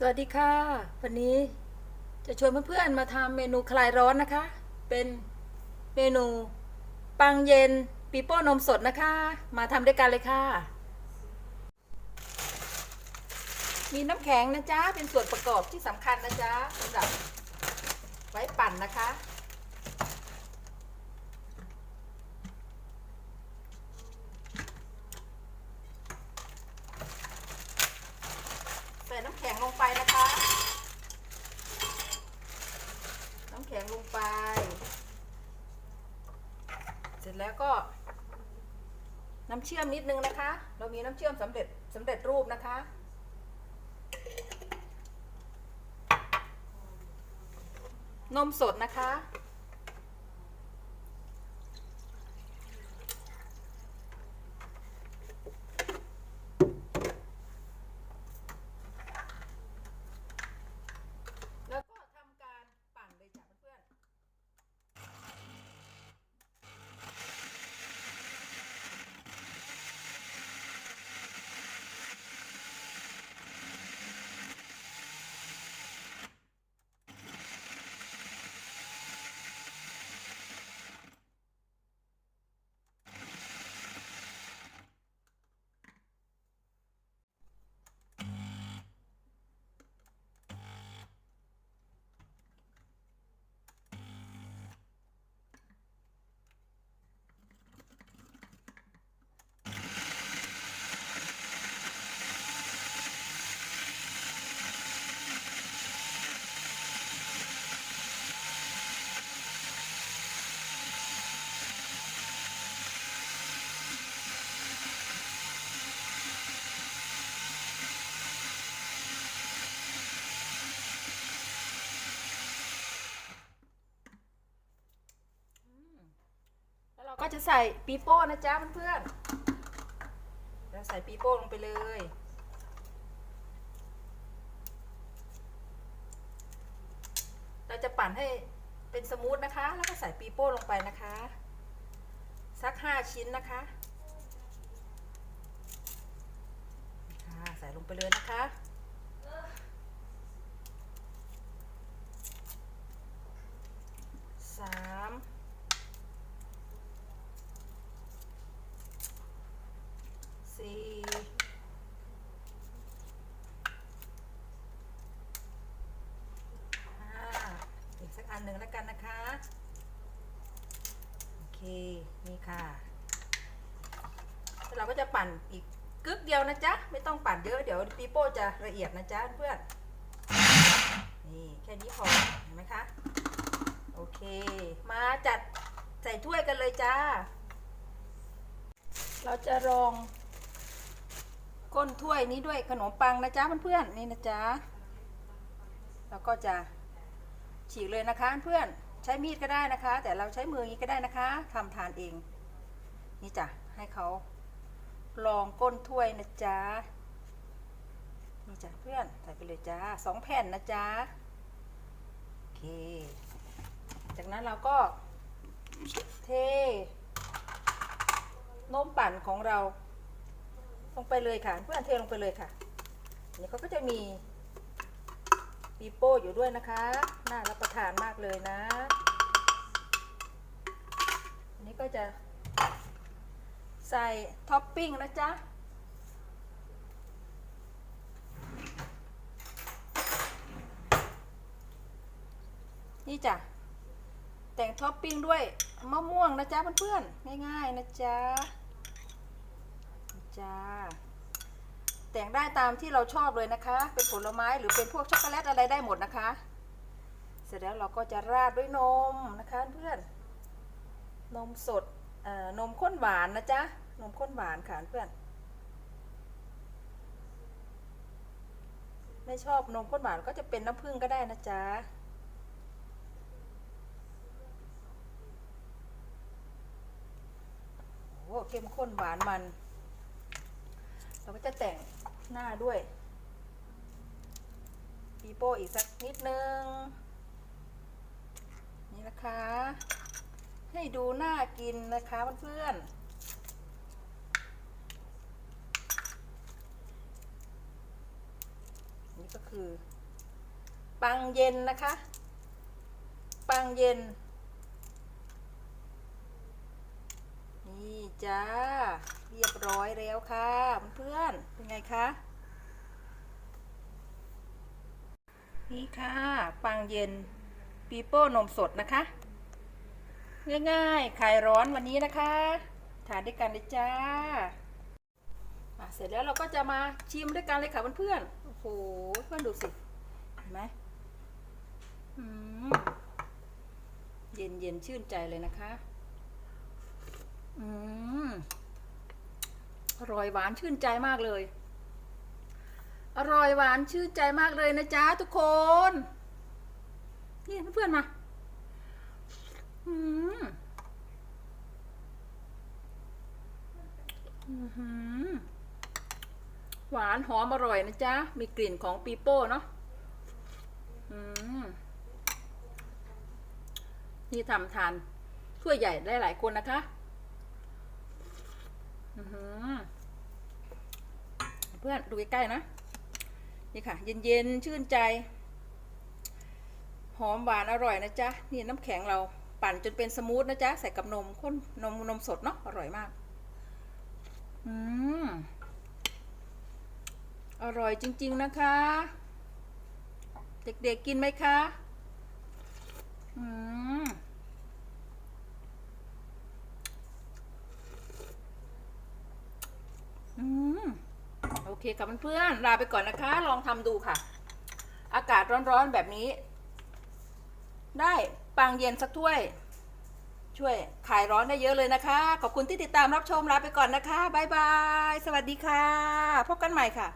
สวัสดีค่ะ วันนี้จะชวนเพื่อนๆมาทำเมนูคลายร้อนนะคะ เป็นเมนูปังเย็นปีโป้นมสดนะคะ มาทำด้วยกันเลยค่ะ มีน้ำแข็งนะจ๊ะ เป็นส่วนประกอบที่สำคัญนะจ๊ะสำหรับไว้ปั่นนะคะ ใส่น้ำแข็งลงไปนะคะ น้ำแข็งลงไป เสร็จแล้ว ก็ น้ำเชื่อมนิดนึงนะคะ เรามีน้ำเชื่อมสำเร็จสำเร็จรูปนะคะ นมสดนะคะ แล้วก็ทำการปั่นเลยจ้ะเพื่อนแล้วเราก็ จะใส่ปีโป้นะจ๊ะเพื่อนๆเราใส่ปีโป้ลงไปเลย เราจะปั่นให้เป็นสมูทนะคะ แล้วก็ใส่ปีโป้ลงไปนะคะ สักห้าชิ้นนะคะค่ะใส่ลงไปเลยนะคะสามสี่ห้าอีกสักอันหนึ่งแล้วกันนะคะ โอเค นี่ค่ะเราก็จะปั่นอีกกึกเดียวนะจ๊ะ ไม่ต้องปั่นเยอะ เดี๋ยวปีโป้จะละเอียดนะจ๊ะเพื่อน นี่แค่นี้พอ เห็นไหมคะ โอเค มาจัดใส่ถ้วยกันเลยจ้า เราจะรองก้นถ้วยนี้ด้วยขนมปังนะจ๊ะเพื่อนๆนี่นะจ๊ะแล้วก็จะฉีกเลยนะคะเพื่อน ใช้มีดก็ได้นะคะ แต่เราใช้มืออย่างนี้ก็ได้นะคะทำทานเอง นี่จ้ะให้เขาลองก้นถ้วยนะจ๊ะนี่จ้ะเพื่อนใส่ไปเลยจ้าสองแผ่นนะจ๊ะโอเค จากนั้นเราก็เทนมปั่นของเรา ลงไปเลยค่ะ เพื่อนเทลงไปเลยค่ะนนี้เขาก็จะมี ปีโป้อยู่ด้วยนะคะ น่ารับประทานมากเลยนะอันนี้ก็จะใส่ท็อปปิ้งนะจ๊ะนี่จ้ะแต่งท็อปปิ้งด้วยมะม่วงนะจ๊ะเพื่อนๆง่ายๆนะจ๊ะจ้า แต่งได้ตามที่เราชอบเลยนะคะ เป็นผลไม้หรือเป็นพวกช็อกโกแลตอะไรได้หมดนะคะ เสร็จแล้วเราก็จะราดด้วยนมนะคะเพื่อน นมสดนมข้นหวานนะจ๊ะ นมข้นหวานค่ะเพื่อน ไม่ชอบนมข้นหวานก็จะเป็นน้ำผึ้งก็ได้นะจ๊ะโอ้เข้มข้นหวานมัน เราก็จะแต่ง หน้าด้วยปีโป้อีกสักนิดนึง นี่นะคะ ให้ดูน่ากินนะคะเพื่อนๆนี่ก็คือ ปังเย็นนะคะ ปังเย็น นี่จ้า เรียบร้อยแล้วค่ะเพื่อนเป็นไงคะ นี่ค่ะ ปังเย็นปีโป้นมสดนะคะ ง่ายๆคลายร้อนวันนี้นะคะทานด้วยกันเลยจ้าเสร็จแล้วเราก็จะมาชิมด้วยกันเลยค่ะเพื่อนๆ โอ้โห เพื่อนดูสิ เห็นไหมเย็นเย็นๆชื่นใจเลยนะคะ อืมอร่อยหวานชื่นใจมากเลย อร่อยหวานชื่นใจมากเลยนะจ๊ะทุกคน นี่เพื่อนมา อืมหวานหอมอร่อยนะจ๊ะ มีกลิ่นของปีโป้เนาะนี่ทำทานถ้วยใหญ่ได้หลายคนนะคะ เพื่อนดูใกล้ๆนะ นี่ค่ะ เย็นๆ ชื่นใจ หอมหวานอร่อยนะจ๊ะ นี่น้ำแข็งเราปั่นจนเป็นสมูทนะจ๊ะ ใส่กับนมข้นนมนมสดเนาะอร่อยมาก อืมอร่อยจริง ๆ นะคะ เด็กๆกินไหมคะ อืม อืม โอ เคค่ะเพื่อนๆลาไปก่อนนะคะ ลองทำดูค่ะ อากาศร้อนๆแบบนี้ ได้ปังเย็นสักถ้วย ช่วยขายร้อนได้เยอะเลยนะคะ ขอบคุณที่ติดตามรับชมลาไปก่อนนะคะบ๊ายบาย สวัสดีค่ะ พบกันใหม่ค่ะ